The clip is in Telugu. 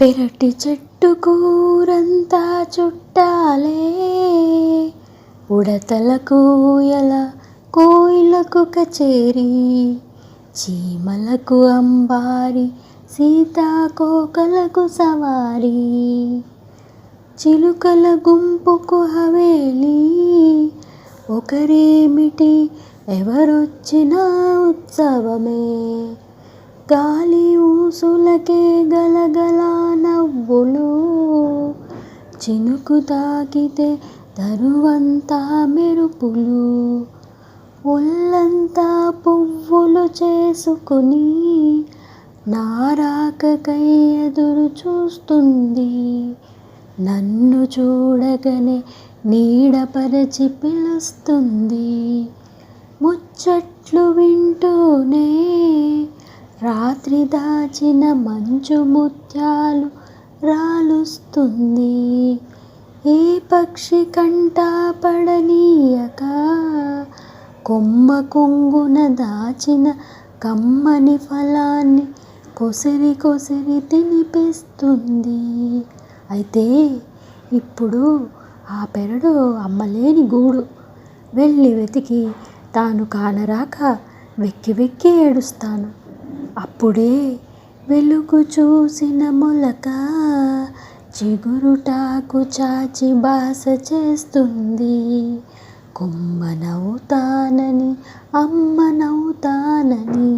పెరటి చెట్టు కూరంతా చుట్టాలే. ఉడతల కూయల కోయిలకు కచేరి చీమలకు అంబారి సీతాకోకలకు సవారీ. చిలుకల గుంపుకు హవేలి ఒకరేమిటి ఎవరొచ్చినా ఉత్సవమే. గాలి ఊసులకే గలగ చినుకు తాకితే తరువంతా మెరుపులు. ఒళ్ళంతా పువ్వులు చేసుకుని నారాకకై ఎదురు చూస్తుంది. నన్ను చూడగానే నీడపరచి పిలుస్తుంది. ముచ్చట్లు వింటూనే రాత్రి దాచిన మంచు ముత్యాలు పడుతుంది ఏ పక్షి కంట పడనీయక? కొమ్మ కొంగున దాచిన కమ్మని ఫలాన్ని కొసిరి కొసిరి తినిపిస్తుంది. అయితే ఇప్పుడు ఆ పెరడు అమ్మలేని గూడు. వెళ్ళి వెతికి తాను కానరాక వెక్కి వెక్కి ఏడుస్తాను. అప్పుడే వెలుగు చూసిన మొలక చిగురుటాకు చాచి బాస చేస్తుంది. కొమ్మ అమ్మనవుతానని